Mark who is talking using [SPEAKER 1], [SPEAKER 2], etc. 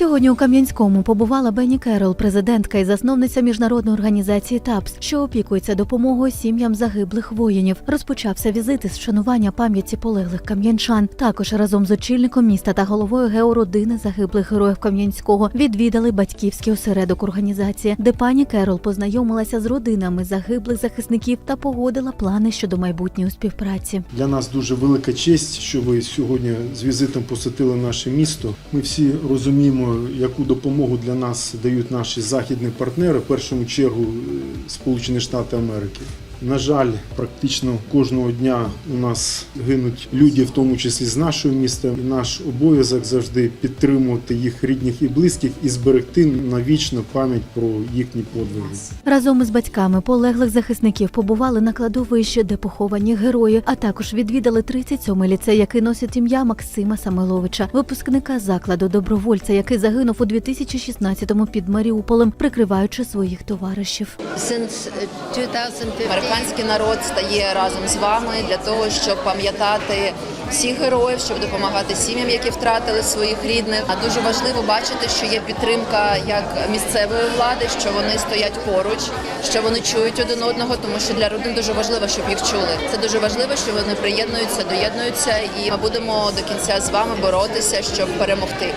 [SPEAKER 1] Сьогодні у Кам'янському побувала Бенні Керол, президентка і засновниця міжнародної організації ТАПС, що опікується допомогою сім'ям загиблих воїнів. Розпочався візит із вшанування пам'яті полеглих кам'янчан. Також разом з очільником міста та головою геородини загиблих героїв Кам'янського відвідали батьківський осередок організації, де пані Керол познайомилася з родинами загиблих захисників та погодила плани щодо майбутньої співпраці.
[SPEAKER 2] Для нас дуже велика честь, що ви сьогодні з візитом посетили наше місто. Ми всі розуміємо, яку допомогу для нас дають наші західні партнери, в першу чергу е, Сполучені Штати Америки. На жаль, практично кожного дня у нас гинуть люди, в тому числі з нашого міста. І наш обов'язок завжди підтримувати їх рідних і близьких і зберегти навічно пам'ять про їхні подвиги.
[SPEAKER 1] Разом із батьками полеглих захисників побували на кладовищі, де поховані герої, а також відвідали 37-й ліцей, який носить ім'я Максима Самиловича, випускника закладу добровольця, який загинув у 2016-му під Маріуполем, прикриваючи своїх товаришів.
[SPEAKER 3] Since uh, 2015,
[SPEAKER 4] Американський народ стає разом з вами для того, щоб пам'ятати всіх героїв, щоб допомагати сім'ям, які втратили своїх рідних. А дуже важливо бачити, що є підтримка як місцевої влади, що вони стоять поруч, що вони чують один одного, тому що для родин дуже важливо, щоб їх чули. Це дуже важливо, що вони приєднуються, доєднуються, і ми будемо до кінця з вами боротися, щоб перемогти.